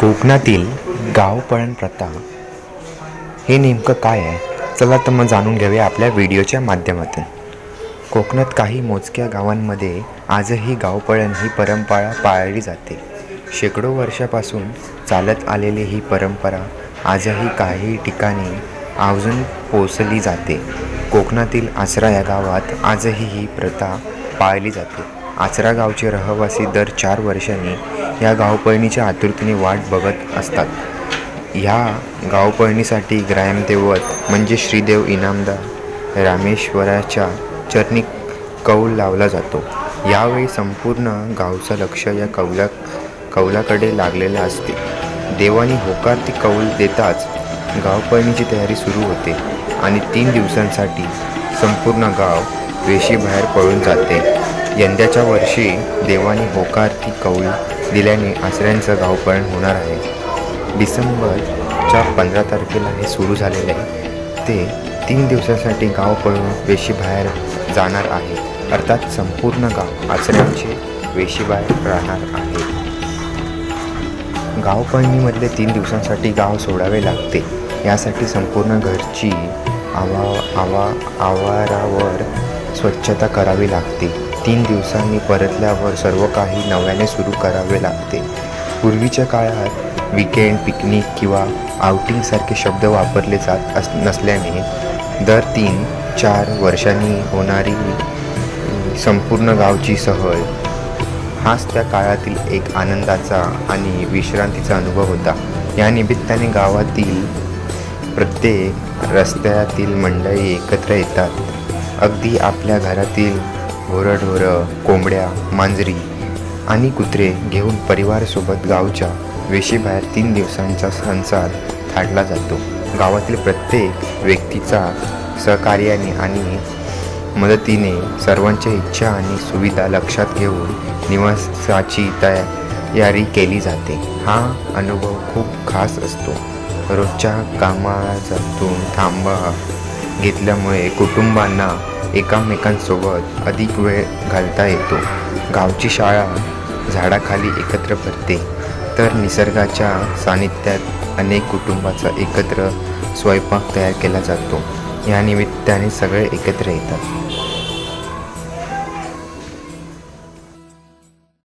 कोकणातील गावपळण प्रथा हे नेमकं काय आहे? चला तर मग जाणून घेऊया आपल्या व्हिडिओच्या माध्यमातून. कोकणात काही मोजक्या गावांमध्ये आजही गावपळण ही परंपरा पाळली जाते. शेकडो वर्षापासून चालत आलेली ही परंपरा आजही काही ठिकाणी अजून पोचली जाते. कोकणातील आचरा या गावात आजही ही प्रथा पाळली जाते. आचरा गावचे रहिवासी दर चार वर्षांनी या गावपळणीच्या आतुरतेने वाट बघत असतात. ह्या गावपळणीसाठी ग्रामदैवत म्हणजे श्रीदेव इनामदार रामेश्वराच्या चरणी कौल लावला जातो. यावेळी संपूर्ण गावचं लक्ष या कौला कौलाकडे लागलेलं असते. देवानी होकार ती कौल देताच गावपळणीची तयारी सुरू होते आणि तीन दिवसांसाठी संपूर्ण गाव वेशीबाहेर पळून जाते. यंदाच्या वर्षी देवाने होकार ती कौळी दिल्याने आसऱ्यांचं गावपळण होणार आहे. डिसेंबरच्या पंधरा तारखेला हे सुरू झालेले आहे ते तीन दिवसासाठी गाव पळून वेशीबाहेर जाणार आहे. अर्थात संपूर्ण गाव आचऱ्यांचे वेशीबाहेर राहणार आहे. गावपळणीमधले तीन दिवसांसाठी गाव सोडावे लागते. यासाठी संपूर्ण घरची आवा आवा आवारावर स्वच्छता करावी लागते. तीन दिवसांनी परतल्यावर सर्व काही नव्याने सुरू करावे लागते. पूर्वीच्या काळात विकेंड पिकनिक किंवा आउटिंगसारखे शब्द वापरले जात अस नसल्याने दर तीन चार वर्षांनी होणारी संपूर्ण गावची सहल हाच त्या काळातील एक आनंदाचा आणि विश्रांतीचा अनुभव होता. या निमित्ताने गावातील प्रत्येक रस्त्यातील मंडळी एकत्र येतात. अगदी आपल्या घरातील घोरढोरं कोंबड्या मांजरी आणि कुत्रे घेऊन परिवारासोबत गावच्या वेशीबाहेर तीन दिवसांचा संसार थाटला जातो. गावातील प्रत्येक व्यक्तीचा सहकार्याने आणि मदतीने सर्वांच्या इच्छा आणि सुविधा लक्षात घेऊन निवासाची तयारी केली जाते. हा अनुभव खूप खास असतो. रोजच्या कामातून थांबा घेतल्यामुळे कुटुंबांना एकामेकांसोबत अधिक वेळ घालता येतो. गावची शाळा झाडाखाली एकत्र भरते तर निसर्गाच्या सानिध्यात अनेक कुटुंबाचा एकत्र स्वयंपाक तयार केला जातो. या निमित्ताने सगळे एकत्र येतात.